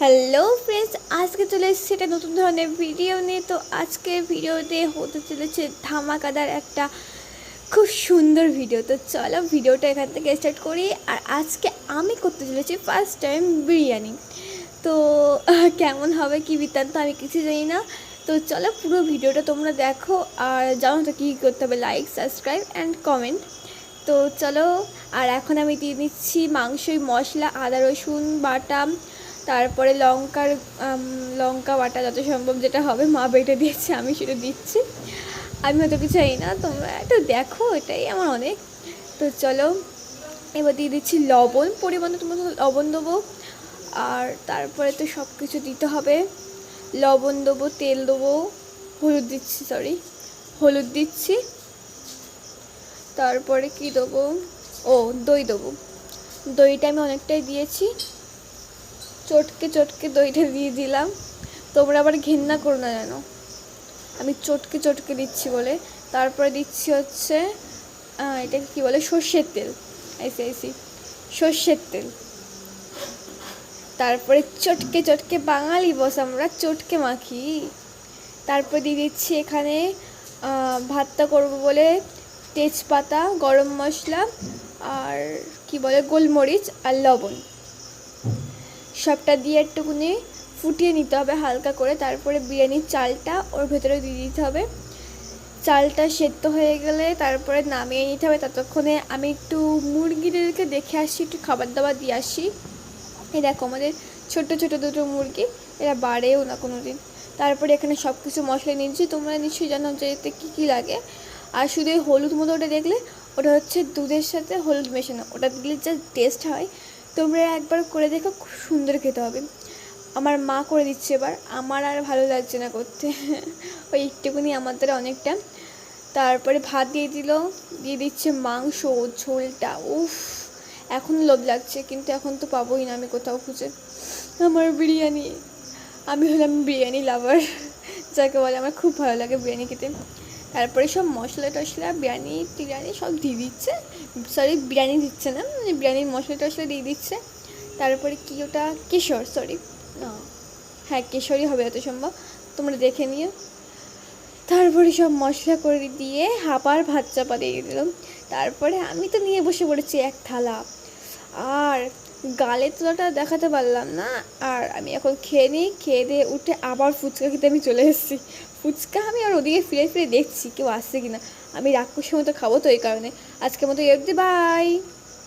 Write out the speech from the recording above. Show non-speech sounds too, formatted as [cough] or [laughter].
Hello friends আজকে চলে এসেছি একটা নতুন ধরনের ভিডিও নিয়ে। তো আজকে ভিডিওতে হতে চলেছে ধামাকাদার একটা খুব সুন্দর ভিডিও তো চলো ভিডিওটা এখান থেকে স্টার্ট করি। আর আজকে আমি করতে চলেছি ফার্স্ট টাইম বিরিয়ানি। তো, [laughs] কেমন হবে, কি বৃত্তান্ত, আমি কিছু জানি না। তো চলো পুরো ভিডিওটা তোমরা দেখো। আর জানো তো কী করতে হবে লাইক সাবস্ক্রাইব অ্যান্ড কমেন্ট তো চলো, আর এখন আমি দিয়ে দিচ্ছি মাংসই মশলা, আদা রসুন, বাটা তারপরে লঙ্কার লঙ্কা বাটা যত সম্ভব যেটা হবে, মা বেটে দিয়েছে, আমি সেটা দিচ্ছি। আমি হয়তো কিছু জানি না, তোমরা একটু দেখো, এটাই আমার অনেক। তো চলো, এবার দিয়ে দিচ্ছি লবণ, পরিমাণ তোমার লবণ দেবো। আর তারপরে তো সব কিছু দিতে হবে। লবণ দেবো, তেল দেবো, হলুদ দিচ্ছি সরি হলুদ দিচ্ছি। তারপরে কি দেবো? ও, দই দেবো। দইটা আমি অনেকটাই দিয়েছি। চটকে চটকে দইটা দিয়ে দিলাম। তোমরা আবার ঘেন্না করো না যেন। আমি চটকে চটকে দিচ্ছি বলে। তারপরে দিচ্ছি হচ্ছে এটাকে কী বলে? সর্ষের তেল। আইসি আইসি সর্ষের তেল। তারপরে চটকে চটকে বাঙালি বস আমরা, চটকে মাখি। তারপর দিয়ে দিচ্ছি এখানে ভাতটা করব বলে তেজপাতা, গরম মশলা আর কি বলে? গোলমরিচ আর লবণ। সবটা দিয়ে একটুকুনি ফুটিয়ে নিতে হবে হালকা করে। তারপরে বিরিয়ানির চালটা ওর ভেতরে দিয়ে দিতে হবে। চালটা সেদ্ধ হয়ে গেলে তারপরে নামিয়ে নিতে হবে। ততক্ষণে আমি একটু মুরগিদেরকে দেখে আসি, একটু খাবার দাবার দিয়ে আসি। এই দেখো আমাদের ছোট ছোট দুটো মুরগি, এরা বাড়েও না কোনো দিন তারপরে এখানে সব কিছু মশলা নিয়েছি তোমরা নিশ্চয়ই জানো যে এতে কী কী লাগে। আর শুধু হলুদ মতো ওটা দেখলে ওটা হচ্ছে দুধের সাথে হলুদ মেশানো। ওটা দিলে যা টেস্ট হয় তোমরা একবার করে দেখো, খুব সুন্দর খেতে হবে। আমার মা করে দিচ্ছে এবার, আমার আর ভালো লাগছে না করতে। [laughs] ওই একটুকুনি আমার দ্বারা অনেকটা। তারপরে ভাত দিয়ে দিল, দিয়ে দিচ্ছে মাংস, ঝোলটা, উফ, এখন লোভ লাগছে, কিন্তু এখন তো পাবোই না আমি কোথাও খুঁজে। আমার বিরিয়ানি, আমি হলাম বিরিয়ানি লাভার যাকে বলে আমার খুব ভালো লাগে বিরিয়ানি খেতে। তারপরে সব মশলা টশলা, বিরিয়ানি, টিরিয়ানি সব দিয়ে দিচ্ছে। সরি বিরিয়ানি দিচ্ছে না মানে বিরিয়ানির মশলা টশলা দিয়ে দিচ্ছে। তারপরে কি ওটা? কেশর সরি হ্যাঁ কেশরই হবে এত সম্ভব। তোমরা দেখে নিও। তারপরে সব মশলা করে দিয়ে হাপার ভাত চাপা দিয়ে দিলাম। তারপরে আমি তো নিয়ে বসে পড়েছি এক থালা। আর গালে তোলাটা দেখাতে পারলাম না। আর আমি এখন খেয়ে নিই, খেয়ে দিয়ে উঠে আবার ফুচকা খেতে আমি চলে এসেছি। ফুচকা আমি আর ওদিকে ফিরে ফিরে দেখছি, কেউ আসছে কিনা। আমি রাক্ষসের মতো খাব তো এই কারণে। আজকের মতো এফদি বাই